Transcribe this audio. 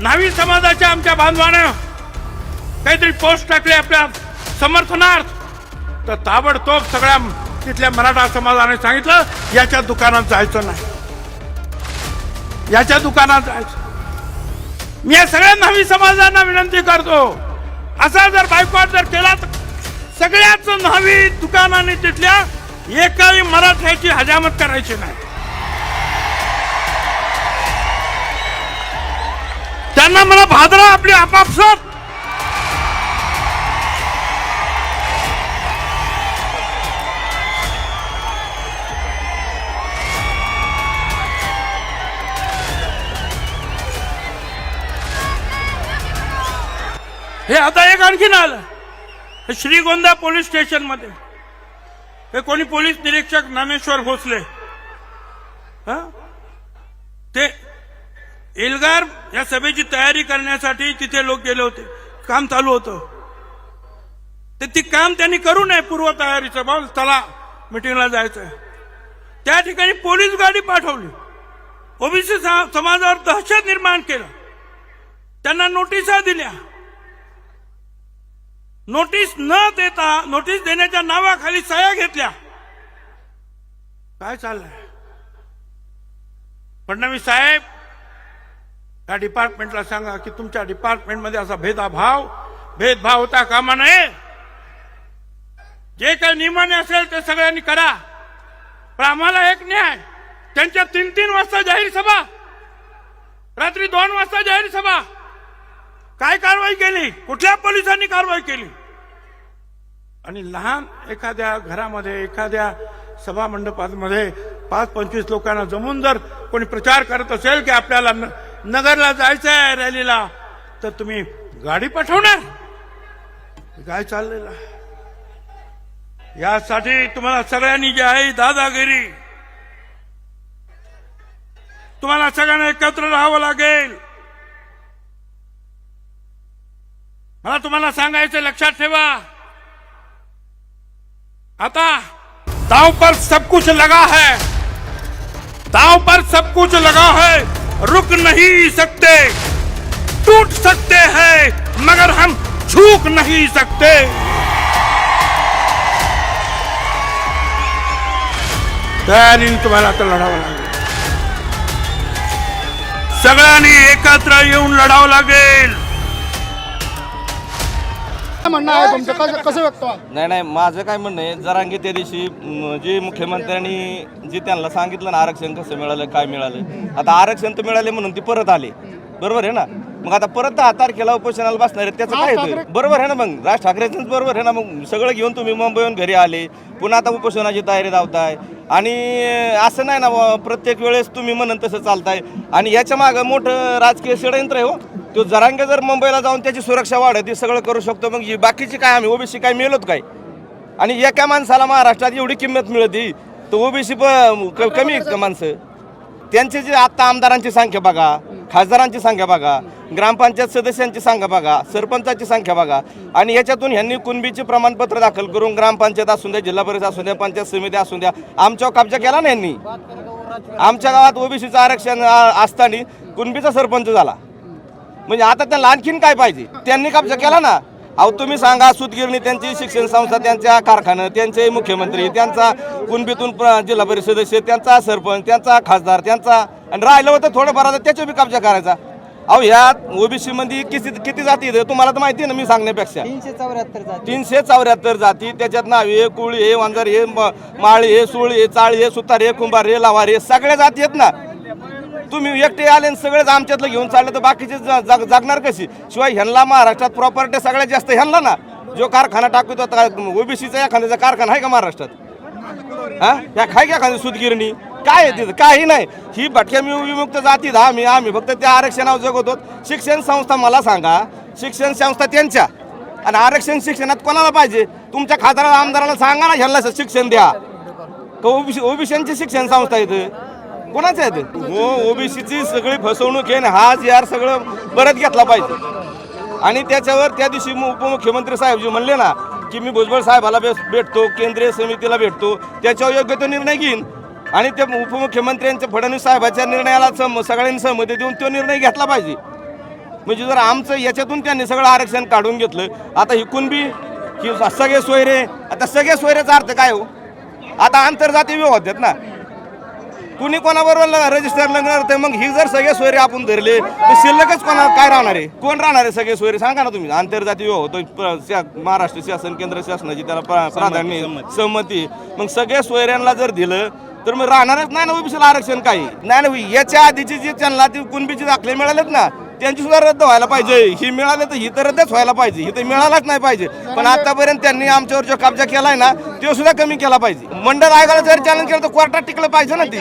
न्हावी समाजाच्या आमच्या बांधवानं काहीतरी पोस्ट टाकले आपल्या समर्थनार्थ. तर ताबडतोब सगळ्या तिथल्या मराठा समाजाने सांगितलं याच्या दुकानात जायचं नाही. याच्या दुकानात जायचं. मी या सगळ्या न्हावी समाजांना विनंती करतो असा जर बायकॉट जर केला तर सगळ्याच न्हावी दुकानाने तिथल्या एकाही मराठ्याची हजामत करायची नाही. त्यांना मला भादरा आपली आपापसात हे आता एक आणखीन आलं. श्रीगोंदा पोलीस स्टेशनमध्ये हे कोणी पोलीस निरीक्षक नामेश्वर भोसले. हा? ते एल्गार या सभेची तयारी करण्यासाठी तिथे लोक गेले होते. काम चालू होतं. ते ती काम त्यांनी करू नये पूर्व तयारीचं. चला मिटिंगला जायचंय. त्या ठिकाणी पोलीस गाडी पाठवली. ओबीसी समाजावर दहशत निर्माण केलं. त्यांना नोटिसा दिल्या. नोटीस न देता नोटीस देण्याच्या नावाखाली सह्या घेतल्या. काय चाललंय? फडणवीस साहेब या डिपार्टमेंटला सांगा की तुमच्या डिपार्टमेंटमध्ये असा भेदाभाव भेदभाव होता कामा नये? जे काही नियमाने असेल ते सगळ्यांनी करा. पण आम्हाला एक न्याय. त्यांच्या तीन तीन वाजता जाहीर सभा. रात्री दोन वाजता जाहीर सभा. काय कारवाई केली? कुठल्या पोलिसांनी कारवाई केली? आणि लहान एखाद्या घरामध्ये एखाद्या सभा मंडपामध्ये पाच पंचवीस लोकांना जमून जर कोणी प्रचार करत असेल की आपल्याला नगरला जायचं आहे रॅलीला तर तुम्ही गाडी पाठवणार? काय चाललेला यासाठी तुम्हाला सगळ्यांनी जे आहे दादागिरी. तुम्हाला सगळ्यांना एकत्र राहावं लागेल. मला तुम्हाला सांगायचं लक्षात ठेवा. आता दाव पर सब कुछ लगा है. दाव पर सब कुछ लगा है. रुक नहीं सकते। टूट सकते हैं मगर हम झूक नहीं सकते। तयारी तुम्हाला आता लढावं लागेल सगळ्यांनी एकत्र येऊन लढावं लागेल। काय म्हणणं आहे तुमचं? कसं कसं व्यक्त व्हाल? नाही नाही माझं काय म्हणणं आहे जरांगे त्या दिवशी म, जे मुख्यमंत्र्यांनी जे त्यांना सांगितलं ना आरक्षण कसं मिळालं काय मिळालं आता आरक्षण तर मिळाले म्हणून ते परत आले. बरोबर आहे ना? मग आता परत दहा तारखेला उपोषणाला बसणार आहे त्याचं काय होतं बरोबर आहे ना मग? राज ठाकरेंच बरोबर आहे ना मग? सगळं घेऊन तुम्ही मुंबईहून घरी आले पुन्हा आता उपोषणाची तयारी धावताय आणि असं नाही ना बुवा, प्रत्येक वेळेस तुम्ही म्हणून तसं चालताय. आणि याच्या मागं मोठं राजकीय षडयंत्र आहे हो. तो जरांगे जर मुंबईला जाऊन त्याची सुरक्षा वाढत ते सगळं करू शकतो मग बाकीची काय आम्ही? ओबीसी काय मिळत काय? आणि एका माणसाला महाराष्ट्रात एवढी किंमत मिळते तर ओबीसी कमी माणसं. त्यांचे जे आत्ता आमदारांची संख्या बघा खासदारांची संख्या बघा ग्रामपंचायत सदस्यांची संख्या बघा सरपंचाची संख्या बघा आणि याच्यातून ह्यांनी कुणबीचे प्रमाणपत्र दाखल करून ग्रामपंचायत असून द्या जिल्हा परिषद असून द्या पंचायत समिती असून द्या आमच्यावर कब्जा केला ना यांनी आमच्या गावात ओबीसीचं आरक्षण असताना कुणबीचा सरपंच झाला. म्हणजे आता त्यांना आणखीन काय पाहिजे? त्यांनी कब्जा केला ना? अहो तुम्ही सांगा सुतगिरणी त्यांची शिक्षण संस्था त्यांच्या कारखानं त्यांचे मुख्यमंत्री त्यांचा कुणबीतून जिल्हा परिषद सदस्य त्यांचा सरपंच त्यांचा खासदार त्यांचा आणि राहिलं होतं थोडंफार आता त्याच्यावर बी कब्जा करायचा. अहो ह्यात ओबीसी मध्ये किती किती जाती तुम्हाला तर माहिती आहे ना मी सांगण्यापेक्षा. तीनशे चौऱ्याहत्तर जाती. तीनशे चौऱ्याहत्तर जाती. त्याच्यात नावे हे कुळी हे वांजर हे माळी हे सुळी हे चाळी हे सुतार हे कुंभार हे लावार हे सगळ्या जाती आहेत ना. तुम्ही एकटे आले आणि सगळेच आमच्यातलं घेऊन चाललं तर बाकीचे ज- जग- जगणार कशी? शिवाय ह्यांना महाराष्ट्रात प्रॉपर्टी सगळ्यात जास्त ह्यांना ना? जो कारखाना टाकतो ओबीसीचा एखाद्याचा कारखाना आहे का महाराष्ट्रात? हा? त्या काय का एखादी सुतगिरणी? काय आहे तिथं? काही नाही. ही भटक्या मी विमुक्त जाती दहा आम्ही आम्ही फक्त त्या आरक्षणावर जगवतो शिक्षण संस्था मला सांगा. शिक्षण संस्था त्यांच्या. आणि आरक्षण शिक्षणात कोणाला पाहिजे? तुमच्या खासदाराला आमदाराला सांगा ना ह्यांना शिक्षण द्या. का ओबीसी ओबीसीची शिक्षण संस्था इथं? कोणाचं आहे ते? हो ओबीसीची सगळी फसवणूक आहे हाच हा सगळं परत घेतला पाहिजे. आणि त्याच्यावर त्या दिवशी उपमुख्यमंत्री साहेब जे म्हणले ना की मी भुजबळ साहेबाला भेटतो केंद्रीय समितीला भेटतो त्याच्यावर योग्य तो निर्णय घेईन. आणि त्या उपमुख्यमंत्र्यांच्या फडणवीस साहेबाच्या निर्णयाला सम सगळ्यांनी सहमती देऊन तो निर्णय घेतला पाहिजे. म्हणजे जर आमचं याच्यातून त्यांनी सगळं आरक्षण काढून घेतलं आता ही कुणबी ही सगळे सोयरे आता सगळे सोयरेचा अर्थ काय हो? आता आंतरजातीय विवाह होतात ना. कुणी कोणाबरोबर रजिस्टर लग्न करते मग ही जर सगळे सोयरे आपण धरले तर शिल्लकच कोणा काय राहणार आहे? कोण राहणार आहे सगळे सोयरे? सांगा ना तुम्ही. आंतरजातीय होतो महाराष्ट्र शासन केंद्र शासनाची त्याला प्रा- प्राधान्य आहे. संमती. मग सगळ्या सोयऱ्यांना जर दिलं तर मग राहणारच नाही ना ओबीसीला आरक्षण काही? नाही ना याच्या आधीची जी त्यांना ती कुणबीची दाखले मिळालेत ना त्यांची सुद्धा रद्द व्हायला पाहिजे. ही मिळाले तर ही तर रद्दच व्हायला पाहिजे. ही तर मिळालाच नाही पाहिजे. पण आतापर्यंत त्यांनी आमच्यावर जो कब्जा केलाय ना तो सुद्धा कमी केला पाहिजे. मंडळ आयोगाला जर चॅलेंज केलं तर कोर्टात टिकलं पाहिजे ना ती.